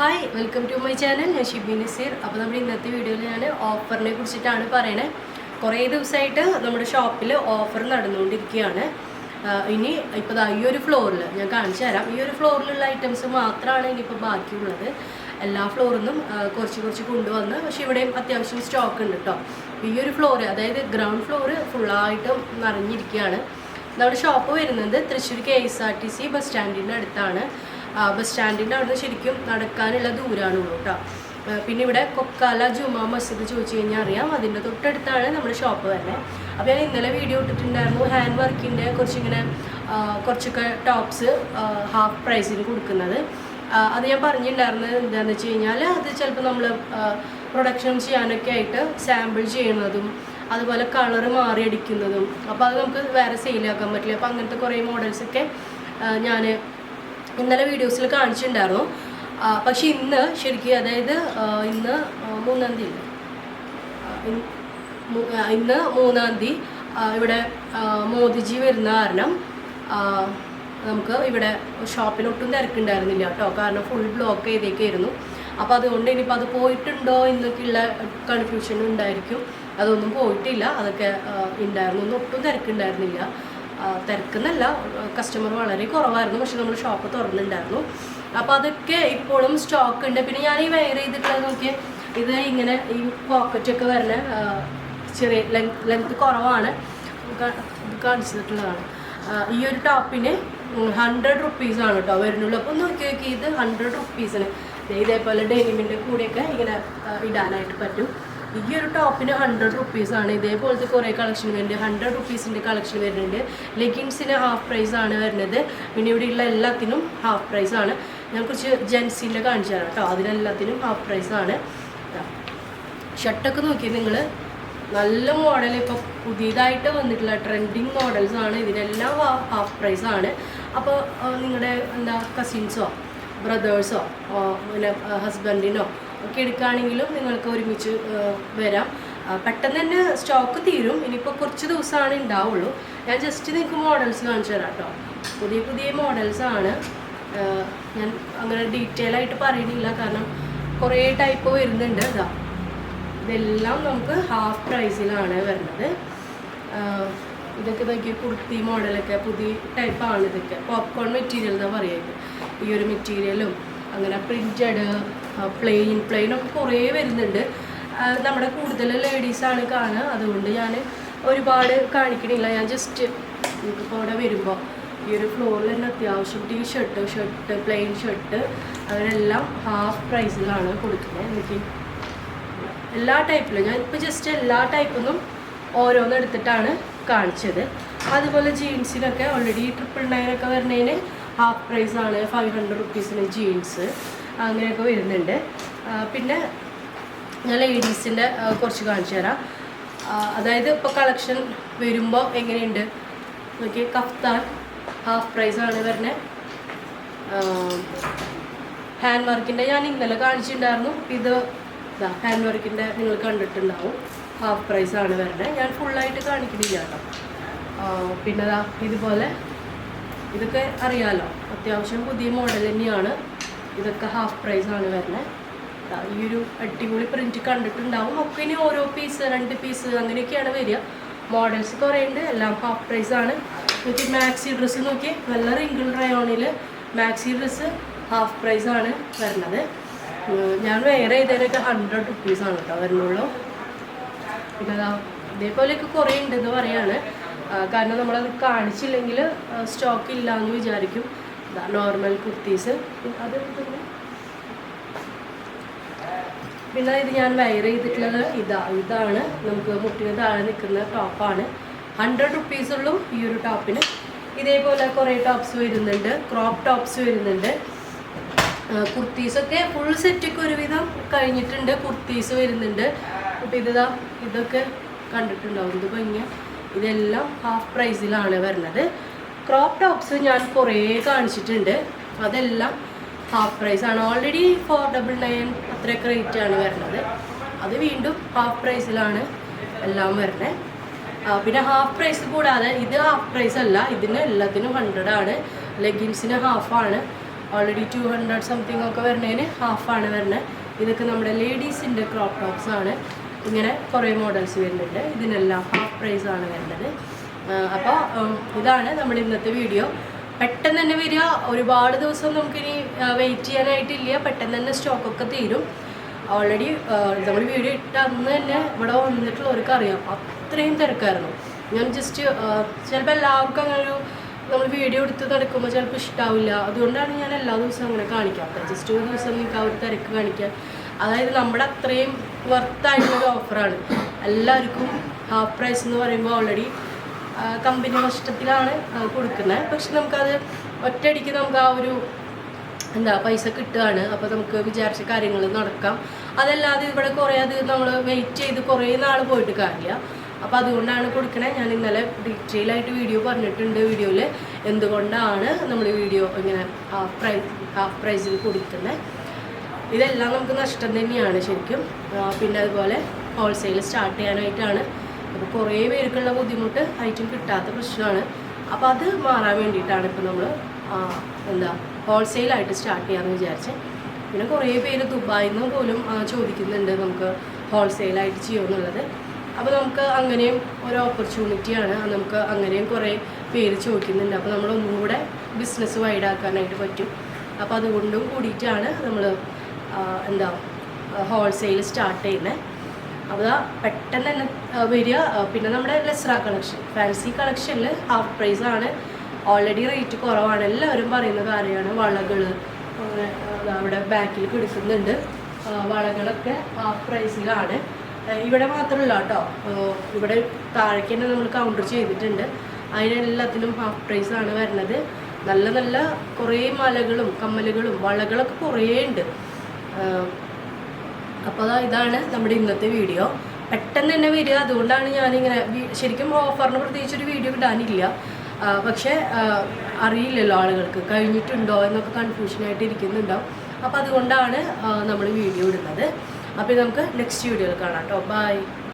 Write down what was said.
Hi welcome to my channel ഞാൻ ഷിബി നസീർ. അപ്പോൾ നമ്മുടെ ഇന്നത്തെ വീഡിയോയിൽ ഞാൻ ഓഫറിനെ കുറിച്ചിട്ടാണ് പറയണേ. കുറേ ദിവസമായിട്ട് നമ്മുടെ ഷോപ്പിൽ ഓഫർ നടന്നുകൊണ്ടിരിക്കുകയാണ്. ഇനി ഇപ്പോൾ ഈ ഒരു ഫ്ലോറിൽ ഞാൻ കാണിച്ചു തരാം. ഈ ഒരു ഫ്ലോറിലുള്ള ഐറ്റംസ് മാത്രമാണ് ഇനിയിപ്പോൾ ബാക്കിയുള്ളത്. എല്ലാ ഫ്ലോറിൽ നിന്നും കുറച്ച് കുറച്ച് കൊണ്ടുവന്ന് പക്ഷേ ഇവിടെയും അത്യാവശ്യം സ്റ്റോക്ക് ഉണ്ട് കേട്ടോ ഈ ഒരു ഫ്ലോർ അതായത് ഗ്രൗണ്ട് ഫ്ലോറ് ഫുള്ളായിട്ടും നിറഞ്ഞിരിക്കുകയാണ്. നമ്മുടെ ഷോപ്പ് വരുന്നത് Thrissur K S R T C bus സ്റ്റാൻഡിന്റെ അടുത്താണ്. ബസ് സ്റ്റാൻഡിന്റെ അവിടെ ശരിക്കും നടക്കാനുള്ള ദൂരമാണുള്ളൂ കേട്ടോ പിന്നെ ഇവിടെ കൊക്കാല ജുമാ മസ്ജിദ് ചോദിച്ചു കഴിഞ്ഞാൽ അറിയാം. അതിന്റെ തൊട്ടടുത്താണ് നമ്മുടെ ഷോപ്പ് വരുന്നത് അപ്പോൾ ഞാൻ ഇന്നലെ വീഡിയോ ഇട്ടിട്ടുണ്ടായിരുന്നു ഹാൻഡ് വർക്കിന്റെ കുറച്ചിങ്ങനെ കുറച്ചൊക്കെ ടോപ്സ് ഹാഫ് പ്രൈസിന് കൊടുക്കുന്നത്. അത് ഞാൻ പറഞ്ഞിട്ടുണ്ടായിരുന്നത് എന്താണെന്ന് വെച്ച് കഴിഞ്ഞാൽ അത് ചിലപ്പോൾ നമ്മൾ പ്രൊഡക്ഷൻ ചെയ്യാനൊക്കെ ആയിട്ട് സാമ്പിൾ ചെയ്യുന്നതും അതുപോലെ കളർ മാറി അടിക്കുന്നതും. അപ്പോൾ അത് നമുക്ക് വേറെ സെയിലാക്കാൻ പറ്റില്ല. അപ്പോൾ അങ്ങനത്തെ കുറേ മോഡൽസൊക്കെ ഞാൻ ഇന്നലെ വീഡിയോസിൽ കാണിച്ചിട്ടുണ്ടായിരുന്നു. പക്ഷെ ഇന്ന് ശരിക്കും അതായത് ഇന്ന് മൂന്നാം തീയതി. ഇന്ന് മൂന്നാം തീയതി ഇവിടെ മോദിജി വരുന്ന കാരണം നമുക്ക് ഇവിടെ ഷോപ്പിൽ ഒട്ടും തിരക്കുണ്ടായിരുന്നില്ല കേട്ടോ. കാരണം ഫുൾ ബ്ലോക്ക് ചെയ്തേക്കായിരുന്നു. അപ്പോൾ അതുകൊണ്ട് ഇനിയിപ്പോൾ അത് പോയിട്ടുണ്ടോ എന്നൊക്കെയുള്ള കൺഫ്യൂഷൻ ഉണ്ടായിരിക്കും. അതൊന്നും പോയിട്ടില്ല. അതൊക്കെ ഉണ്ടായിരുന്നു. ഒന്നും ഒട്ടും തിരക്കുണ്ടായിരുന്നില്ല. തിരക്കെന്നല്ല. കസ്റ്റമർ വളരെ കുറവായിരുന്നു. പക്ഷെ നമ്മൾ ഷോപ്പ് തുറന്നിട്ടുണ്ടായിരുന്നു. അപ്പോൾ അതൊക്കെ ഇപ്പോഴും സ്റ്റോക്ക് ഉണ്ട്. പിന്നെ ഞാൻ ഈ വെയർ ചെയ്തിട്ടുള്ളത് നോക്കിയാൽ ഇത് ഇങ്ങനെ ഈ പോക്കറ്റൊക്കെ വരുന്ന ചെറിയ ലെങ്ത് ലെങ്ത് കുറവാണ്. കാണിച്ചിട്ടുള്ളതാണ്. ഈ ഒരു ടോപ്പിന് ഹൺഡ്രഡ് റുപ്പീസാണ് കേട്ടോ വരുന്നുള്ളൂ. അപ്പോൾ നോക്കി നോക്കി ഇത് ഹൺഡ്രഡ് റുപ്പീസിന് ഇതേപോലെ ഡെനിമിന്റെ കൂടെയൊക്കെ ഇങ്ങനെ ഇടാനായിട്ട് പറ്റും. ഈ ഒരു ടോപ്പിന് ഹൺഡ്രഡ് റുപ്പീസാണ് ഇതേപോലത്തെ കുറേ കളക്ഷൻ വരുന്നുണ്ട്. ഹൺഡ്രഡ് റുപ്പീസിന്റെ കളക്ഷൻ വരുന്നുണ്ട്. ലെഗിൻസിന് ഹാഫ് പ്രൈസ് ആണ് വരുന്നത്. പിന്നെ ഇവിടെയുള്ള എല്ലാത്തിനും ഹാഫ് പ്രൈസ് ആണ്. ഞാൻ കുറച്ച് ജെൻസിന്റെ കാണിച്ചു തരാം കേട്ടോ. അതിനെല്ലാത്തിനും ഹാഫ് പ്രൈസ് ആണ്. ഷർട്ടൊക്കെ നോക്കി നിങ്ങൾ നല്ല മോഡൽ ഇപ്പോൾ പുതിയതായിട്ട് വന്നിട്ടുള്ള ട്രെൻഡിങ് മോഡൽസ് ആണ്. ഇതിനെല്ലാം ഹാഫ് പ്രൈസ് ആണ്. അപ്പോൾ നിങ്ങളുടെ എന്താ കസിൻസോ ബ്രദേഴ്സോ പിന്നെ ഹസ്ബൻഡിനോ ഒക്കെ എടുക്കുകയാണെങ്കിലും നിങ്ങൾക്ക് ഒരുമിച്ച് വരാം. പെട്ടെന്ന് തന്നെ സ്റ്റോക്ക് തീരും. ഇനിയിപ്പോൾ കുറച്ച് ദിവസമാണ് ഉണ്ടാവുള്ളൂ. ഞാൻ ജസ്റ്റ് നിങ്ങൾക്ക് മോഡൽസ് കാണിച്ചു തരാം കേട്ടോ പുതിയ പുതിയ മോഡൽസ് ആണ്. ഞാൻ അങ്ങനെ ഡീറ്റെയിൽ ആയിട്ട് പറയുന്നില്ല. കാരണം കുറേ ടൈപ്പ് വരുന്നുണ്ട്. ഇതാ ഇതെല്ലാം നമുക്ക് ഹാഫ് പ്രൈസിലാണ് വരുന്നത്. ഇതൊക്കെ നോക്കി കുർത്തി മോഡലൊക്കെ പുതിയ ടൈപ്പാണ് ഇതൊക്കെ. പോപ്കോൺ മെറ്റീരിയൽ എന്നാണ് പറയുന്നത് ഈ ഒരു മെറ്റീരിയലും അങ്ങനെ പ്രിന്റഡ് പ്ലെയിൻ പ്ലെയിൻ ഒക്കെ കുറേ വരുന്നുണ്ട്. നമ്മുടെ കൂടുതൽ ലേഡീസാണ് കാണുക. അതുകൊണ്ട് ഞാൻ ഒരുപാട് കാണിക്കണില്ല. ഞാൻ ജസ്റ്റ് നമുക്കിപ്പോൾ അവിടെ വരുമ്പോൾ ഈ ഒരു ഫ്ലോറിൽ തന്നെ അത്യാവശ്യം T shirt shirt plain shirt അങ്ങനെല്ലാം ഹാഫ് പ്രൈസിലാണ് കൊടുക്കുന്നത്. എനിക്ക് എല്ലാ ടൈപ്പിലും ഞാൻ ഇപ്പോൾ ജസ്റ്റ് എല്ലാ ടൈപ്പൊന്നും ഓരോന്നെടുത്തിട്ടാണ് കാണിച്ചത്. അതുപോലെ ജീൻസിനൊക്കെ ഓൾറെഡി ട്രിപ്പിൾ നയനൊക്കെ വരുന്നതിന് ഹാഫ് പ്രൈസ് ആണ് ഫൈവ് ഹൺഡ്രഡ് റുപ്പീസിന് ജീൻസ് അങ്ങനെയൊക്കെ വരുന്നുണ്ട്. പിന്നെ ഞാൻ ലേഡീസിന്റെ കുറച്ച് കാണിച്ചു തരാം. അതായത് ഇപ്പോൾ കളക്ഷൻ വരുമ്പോൾ എങ്ങനെയുണ്ട്? നോക്കി കഫ്താൻ ഹാഫ് പ്രൈസ് ആണ് വരുന്നത് ഹാൻഡ് വർക്കിന്റെ ഞാൻ ഇന്നലെ കാണിച്ചിട്ടുണ്ടായിരുന്നു. ഇത് ഇതാ ഹാൻഡ് വർക്കിന്റെ നിങ്ങൾ കണ്ടിട്ടുണ്ടാവും. ഹാഫ് പ്രൈസ് ആണ് വരുന്നത് ഞാൻ ഫുള്ളായിട്ട് കാണിക്കുന്നില്ല കേട്ടോ. പിന്നെ ഇതുപോലെ ഇതൊക്കെ അറിയാലോ. അത്യാവശ്യം പുതിയ മോഡൽ തന്നെയാണ്. ഇതൊക്കെ ഹാഫ് പ്രൈസ് ആണ് വരുന്നത് ഈ ഒരു അടിപൊളി പ്രിന്റ് കണ്ടിട്ടുണ്ടാവും. ഒക്കെ ഇനി ഓരോ പീസ് രണ്ട് പീസ് അങ്ങനെയൊക്കെയാണ് വരിക. മോഡൽസ് കുറേ ഉണ്ട് എല്ലാം ഹാഫ് പ്രൈസ് ആണ്. നോക്കി മാക്സി ഡ്രസ്സ് നോക്കി നല്ല റിങ്കിൾ റയോണിൽ മാക്സി ഡ്രസ്സ് ഹാഫ് പ്രൈസ് ആണ് വരുന്നത്. ഞാൻ വേറെ ചെയ്തതിനൊക്കെ ഹൺഡ്രഡ് റുപ്പീസാണ് കേട്ടോ വരുന്നുള്ളൂ. പിന്നെ അതാ ഇതേപോലെയൊക്കെ കുറേ ഉണ്ടെന്ന് പറയാണ്. കാരണം നമ്മളത് കാണിച്ചില്ലെങ്കിൽ സ്റ്റോക്ക് ഇല്ല എന്ന് വിചാരിക്കും. നോർമൽ കുർത്തീസ്. അത് പിന്നെ? ഇത് ഞാൻ വയർ ചെയ്തിട്ടുള്ളത് ഇതാ ഇതാണ്. നമുക്ക് മുട്ടിന് താഴെ നിൽക്കുന്ന ടോപ്പാണ് ഹൺഡ്രഡ് റുപ്പീസ് ഉള്ളൂ ഈ ഒരു ടോപ്പിന് ഇതേപോലെ കുറേ ടോപ്സ് വരുന്നുണ്ട്. ക്രോപ്പ് ടോപ്സ് വരുന്നുണ്ട്. കുർത്തീസൊക്കെ ഫുൾ സെറ്റൊക്കെ ഒരുവിധം കഴിഞ്ഞിട്ടുണ്ട്. കുർത്തീസ് വരുന്നുണ്ട്. അപ്പം ഇതാ ഇതൊക്കെ കണ്ടിട്ടുണ്ടാവും. ഇത് ഭംഗിയ ഇതെല്ലാം ഹാഫ് പ്രൈസിലാണ് വരുന്നത്. ക്രോപ്പ് ടോപ്സ് ഞാൻ കുറേ കാണിച്ചിട്ടുണ്ട്. അതെല്ലാം ഹാഫ് പ്രൈസ് ആണ് ഓൾറെഡി ഫോർ ഡബിൾ നയൻ അത്രയൊക്കെ റേറ്റ് ആണ് വരുന്നത്. അത് വീണ്ടും ഹാഫ് പ്രൈസിലാണ് എല്ലാം വരുന്നത്. പിന്നെ ഹാഫ് പ്രൈസ് കൂടാതെ ഇത് ഹാഫ് പ്രൈസ് അല്ല ഇതിന് എല്ലാത്തിനും ഹൺഡ്രഡ് ആണ്. ലെഗിൻസിന് ഹാഫാണ് ഓൾറെഡി ടു ഹൺഡ്രഡ് സംതിങ് ഒക്കെ വരുന്നതിന് ഹാഫാണ് വരുന്നത്. ഇതൊക്കെ നമ്മുടെ ലേഡീസിന്റെ ക്രോപ്പ് ടോപ്സ് ആണ്. ഇങ്ങനെ കുറേ മോഡൽസ് വരുന്നുണ്ട്. ഇതിനെല്ലാം ഹാഫ് ആണ് വരുന്നത്. അപ്പോൾ ഇതാണ് നമ്മുടെ ഇന്നത്തെ വീഡിയോ പെട്ടെന്ന് തന്നെ വരിക. ഒരുപാട് ദിവസം നമുക്കിനി വെയിറ്റ് ചെയ്യാനായിട്ടില്ല. പെട്ടെന്ന് തന്നെ സ്റ്റോക്കൊക്കെ തീരും. ഓൾറെഡി നമ്മൾ വീഡിയോ ഇട്ട അന്ന് തന്നെ ഇവിടെ വന്നിട്ടുള്ളവർക്ക് അറിയാം. അത്രയും തിരക്കായിരുന്നു. ഞാൻ ജസ്റ്റ് ചിലപ്പോൾ എല്ലാവർക്കും അങ്ങനെ ഒരു നമ്മൾ വീഡിയോ എടുത്ത് നടക്കുമ്പോൾ ചിലപ്പോൾ ഇഷ്ടാവില്ല. അതുകൊണ്ടാണ് ഞാൻ എല്ലാ ദിവസവും അങ്ങനെ കാണിക്കാത്തത്. ജസ്റ്റ് ഒരു ദിവസം നിങ്ങൾക്ക് ആ ഒരു തിരക്ക് കാണിക്കുക അതായത് നമ്മുടെ അത്രയും വർത്തായിട്ടുള്ളൊരു ഓഫറാണ് എല്ലാവർക്കും ഹാഫ് പ്രൈസ് എന്ന് പറയുമ്പോൾ ഓൾറെഡി കമ്പനി നഷ്ടത്തിലാണ് കൊടുക്കുന്നത്. പക്ഷെ നമുക്കത് ഒറ്റയടിക്ക് നമുക്ക് ആ ഒരു എന്താ പൈസ കിട്ടുകയാണ്. അപ്പോൾ നമുക്ക് വിചാരിച്ച കാര്യങ്ങൾ നടക്കാം. അതല്ലാതെ ഇവിടെ കുറേ അത് നമ്മൾ വെയിറ്റ് ചെയ്ത് കുറേ നാൾ പോയിട്ട് കാര്യമില്ല. അപ്പോൾ അതുകൊണ്ടാണ് കൊടുക്കണേ. ഞാൻ ഇന്നലെ ഡീറ്റെയിൽ ആയിട്ട് വീഡിയോ പറഞ്ഞിട്ടുണ്ട് വീഡിയോയിൽ എന്തുകൊണ്ടാണ് നമ്മൾ വീഡിയോ ഇങ്ങനെ ഹാഫ് പ്രൈസ് ഹാഫ് പ്രൈസിൽ കൊടുക്കുന്നത്? ഇതെല്ലാം നമുക്ക് നഷ്ടം തന്നെയാണ് ശരിക്കും. പിന്നെ അതുപോലെ ഹോൾസെയിൽ സ്റ്റാർട്ട് ചെയ്യാനായിട്ടാണ്. അപ്പോൾ കുറേ പേർക്കുള്ള ബുദ്ധിമുട്ട് ഐറ്റം കിട്ടാത്ത പ്രശ്നമാണ്. അപ്പോൾ അത് മാറാൻ വേണ്ടിയിട്ടാണ് ഇപ്പോൾ നമ്മൾ എന്താ ഹോൾസെയിലായിട്ട് സ്റ്റാർട്ട് ചെയ്യാമെന്ന് വിചാരിച്ച്. പിന്നെ കുറേ പേര് ദുബായിൽ നിന്ന് പോലും ചോദിക്കുന്നുണ്ട് നമുക്ക് ഹോൾസെയിലായിട്ട് ചെയ്യുമെന്നുള്ളത് അപ്പോൾ നമുക്ക് അങ്ങനെയും ഒരു ഓപ്പർച്യൂണിറ്റിയാണ് നമുക്ക് അങ്ങനെയും കുറേ പേര് ചോദിക്കുന്നുണ്ട്. അപ്പോൾ നമ്മളൊന്നും കൂടെ ബിസിനസ് വൈഡാക്കാനായിട്ട് പറ്റും. അപ്പോൾ അതുകൊണ്ടും കൂടിയിട്ടാണ് നമ്മൾ എന്താ ഹോൾസെയിൽ സ്റ്റാർട്ട് ചെയ്യുന്നത് അപ്പോൾ പെട്ടെന്ന് തന്നെ വരിക. പിന്നെ നമ്മുടെ ലെസ്ര കളക്ഷൻ ഫാൻസി കളക്ഷനിൽ ഹാഫ് പ്രൈസ് ആണ്. ഓൾറെഡി റേറ്റ് കുറവാണ്. എല്ലാവരും പറയുന്ന കാര്യമാണ്. വളകൾ അവിടെ ബാക്കിൽ കൊടുക്കുന്നുണ്ട്. വളകളൊക്കെ ഹാഫ് പ്രൈസിലാണ് ഇവിടെ മാത്രമല്ല കേട്ടോ. ഇവിടെ താഴേക്ക് തന്നെ നമ്മൾ കൗണ്ടർ ചെയ്തിട്ടുണ്ട്. അതിനെല്ലാത്തിനും ഹാഫ് ആണ് വരുന്നത്. നല്ല നല്ല കുറേ മലകളും കമ്മലുകളും വളകളൊക്കെ കുറേ ഉണ്ട് അപ്പോൾ ഇതാണ് നമ്മുടെ ഇന്നത്തെ വീഡിയോ. പെട്ടെന്ന് തന്നെ വരിക. അതുകൊണ്ടാണ് ഞാനിങ്ങനെ ശരിക്കും ഓഫറിന് പ്രത്യേകിച്ചൊരു വീഡിയോ ഇടാനില്ല. പക്ഷേ അറിയില്ലല്ലോ ആളുകൾക്ക്. കഴിഞ്ഞിട്ടുണ്ടോ എന്നൊക്കെ കൺഫ്യൂഷനായിട്ട് ഇരിക്കുന്നുണ്ടാവും. അപ്പോൾ അതുകൊണ്ടാണ് നമ്മൾ വീഡിയോ ഇടുന്നത്. അപ്പോൾ നമുക്ക് നെക്സ്റ്റ് വീഡിയോയിൽ കാണാം കേട്ടോ ബൈ